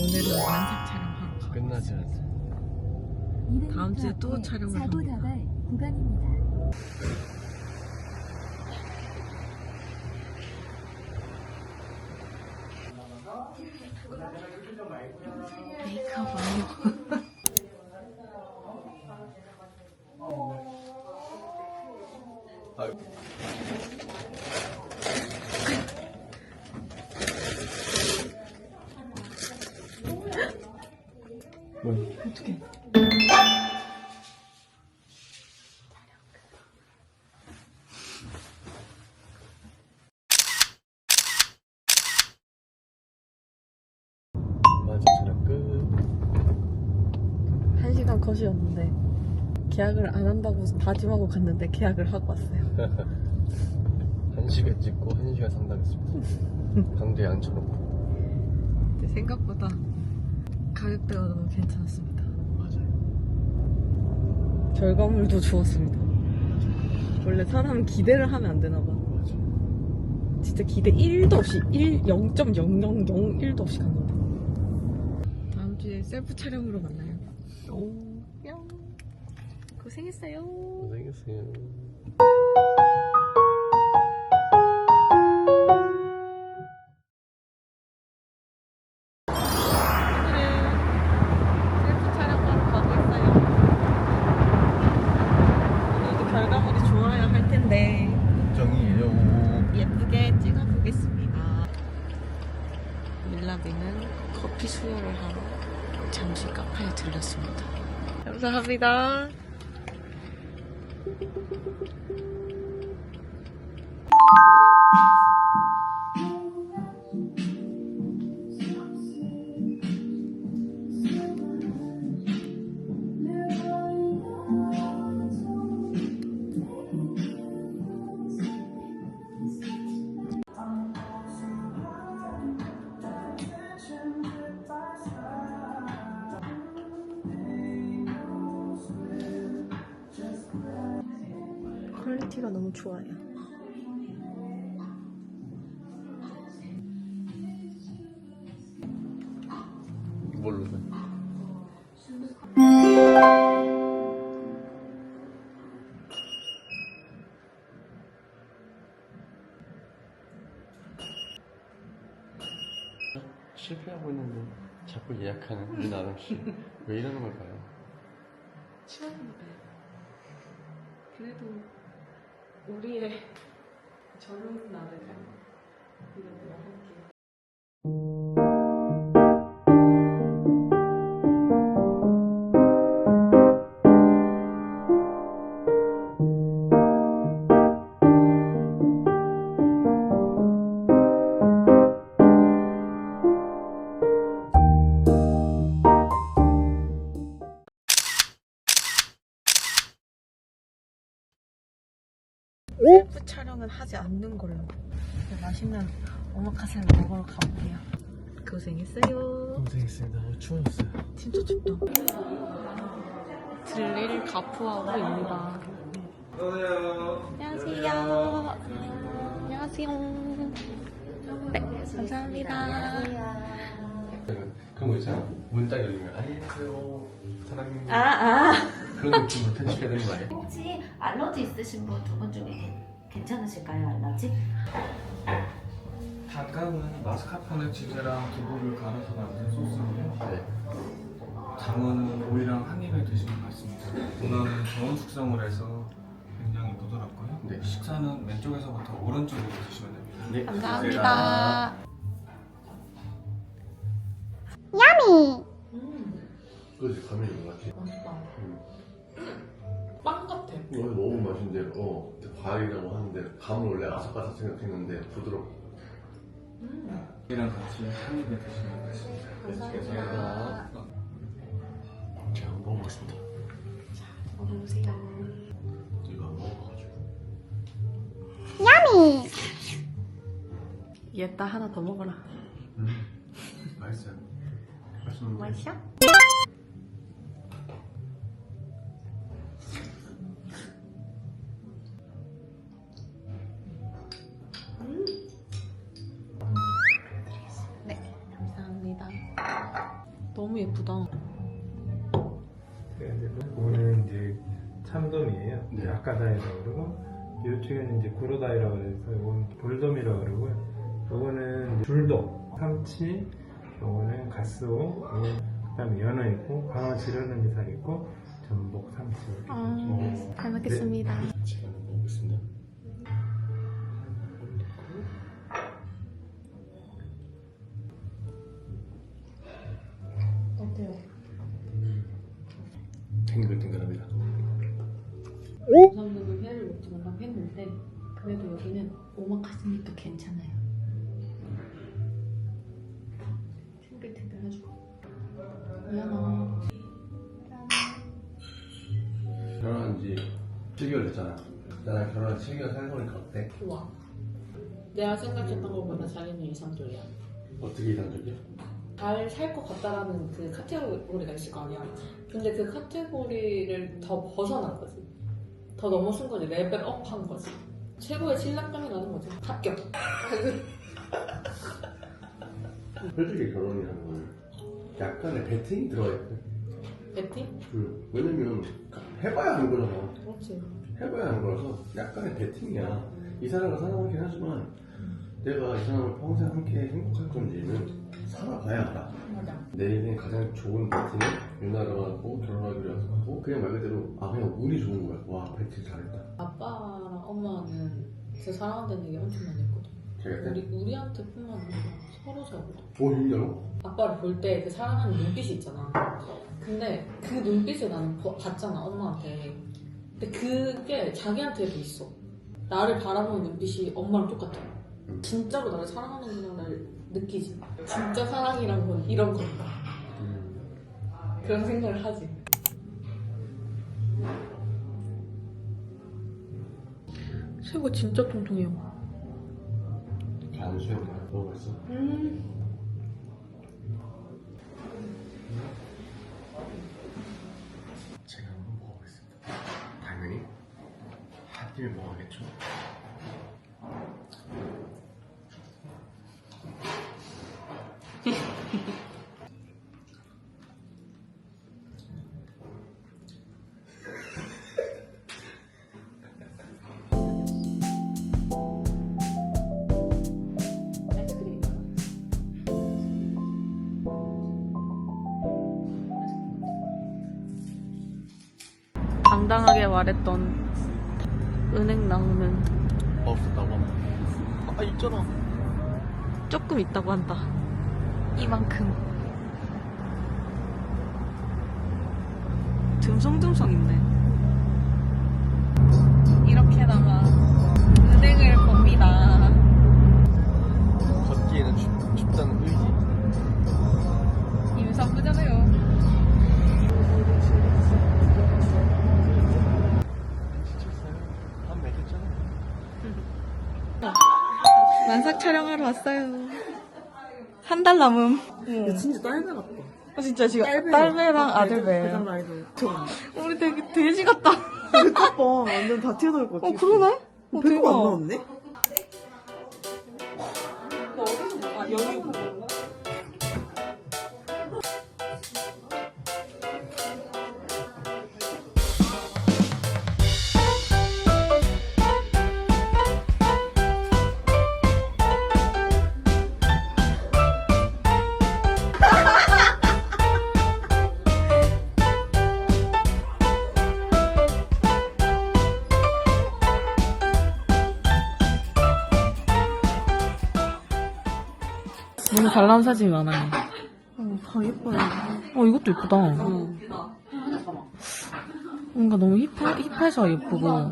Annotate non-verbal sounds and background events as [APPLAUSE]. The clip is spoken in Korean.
오늘은 만삭 촬영하러 가. 끝나지 않았어. 다음 주에 또 촬영을 사고 합니다. 나갈 구간입니다. 메이크업 완료. 아 [LAUGHS] 어떻게? 맞아, 촬영 끝. 한 시간 컷이었는데 계약을 안 한다고 다짐하고 갔는데 계약을 하고 왔어요. [LAUGHS] 한 시간 찍고 한 시간 상담했습니다. [LAUGHS] 강제 양처럼. 근데 생각보다 가격대가 너무 괜찮았습니다. 결과물도 좋았습니다. 원래 사람은 기대를 하면 안 되나 봐. 진짜 기대 1도 없이 1, 0.0001도 없이 갔는데. 다음 주에 셀프 촬영으로 만나요. 오, 뿅. 고생했어요. 고생했어요. 수혈을 하러 잠시 카페에 들렸습니다. 감사합니다. 퀄리티가 너무 좋아요. 뭘로 해? 실패하고 있는데 자꾸 예약하는 이 나름 씨. 왜 이러는 걸까요? 치웠는데 그래도 우리의 젊은 날을 이렇게 셀프 촬영은 하지 않는 걸로 맛있는 오마카세를 먹으러 가볼게요. 고생했어요. 고생했습니다. 어, 추워졌어요. 진짜 춥다. 들릴 가푸하고 입니다. 안녕하세요. 안녕하세요. 네, 감사합니다. 그런 거 있잖아. 문딱 열리면 안녕하세요. 사랑입니다. 아, 아. 그런 느낌으로 편집해야 되는 거 아니야? 혹시 알러지 있으신 분 두 분 중에 괜찮으실까요 알러지? 닭강은 마스카포네 치즈랑 두부를 갈아서 만든 소스고요. 네. 장어는 오이랑 한 입에 드시면 맛있습니다. 문어는 저온 숙성을 해서 굉장히 부드럽고요. 네. 식사는 왼쪽에서부터 오른쪽으로 드시면 됩니다. 네. 감사합니다. 그지 감이 있는 것 같지. 빵 같아. 이거 먹으면 맛있는데, 어, 과일이라고 하는데 감은 원래 아삭아삭 생각했는데 부드럽고. 이랑 같이 한 입에 드시면 맛있습니다. 감사합니다. 제가 한번 먹어보겠습니다. 먹어보세요. 이거 안 먹어가지고. 얘따 하나 더 먹어라. 음, 맛있어요. 맛있는데. 맛있어? 네, 감사합니다. 너무 예쁘다. 네, 이제 이거는 이제 참돔이에요. 네. 아까다이라고 그러고 이쪽에는 이제 구로다이라고 그래서 이건 돌돔이라고 그러고요. 이거는 줄돔, 삼치, 이거는 가스오, 그다음에 연어 있고 광어 지르는 살 있고 전복 삼치 이렇게 아. 잘 먹겠습니다. 제가 먹어보겠습니다. 어때요? 탱글탱글합니다. 부산도도 회를 먹지 말라고 했는데 그래도 여기는 오마카세니까 미안하. 결혼한 지 7개월 됐잖아. 나랑 결혼한 7개월 살보니까 어때? 좋아. 내가 생각했던 것보다 자기는 이상적이야. 어떻게 이상적이야? 잘 살 것 같다라는 그 카테고리가 있을 거 아니야. 근데 그 카테고리를 더 벗어난 거지. 더 넘어선 거지. 레벨 업 한 거지. 최고의 신랑감이 나는 거지. 합격. [LAUGHS] 솔직히 결혼이라는 건 약간의 배팅이 들어가 있대. 베팅? 그, 왜냐면 해봐야 하는 거잖아. 그렇지. 해봐야 하는 거라서 약간의 배팅이야. 이 사람과 사랑하긴 하지만 내가 이 사람을 평생 함께 행복할 건지는 살아봐야 알아. 맞아. 내 인생 가장 좋은 배팅은 유나라하고 결혼하기로 하고 그냥 말 그대로 아 그냥 운이 좋은 거야. 와 배팅 잘했다. 아빠랑 엄마는 진짜 사랑한다는 얘기 엄청 많이 때 우리, 우리한테 뿐만 아니라 서로 서로. 오 진짜로? 아빠를 볼 때 그 사랑하는 눈빛이 있잖아. 근데 그 눈빛을 나는 보- 봤잖아, 엄마한테. 근데 그게 자기한테도 있어. 나를 바라보는 눈빛이 엄마랑 똑같아. 진짜로 나를 사랑하는구나 를 느끼지. 진짜 사랑이란 건 이런 건가. 그런 생각을 하지. 새우가 진짜 통통해요. 안 수영 먹어봤어? 음. 제가 한번 먹어보겠습니다. 당연히 한 입에 먹어야겠죠. 당당하게 말했던 은행 나오는 없었다고 합니다. 아 있잖아. 조금 있다고 한다. 이만큼. 듬성듬성 있네. 만삭 촬영하러 왔어요. 한 달 남음. 진짜 딸배 같다. 아, 진짜 지금 딸배. 딸배랑 아들배. 배장 라이드. 저 우리 되게 돼지 같다. 봐. 완전 다 튀어나올 것 같아. 어, 그러네? 어, 배가 안 대박. 나왔네? 아, 여기 너무 잘 나온 사진이 많아요. 어, 다 예뻐요. 어, 이것도 예쁘다. 뭔가 너무 힙해, 힙해서 예쁘고.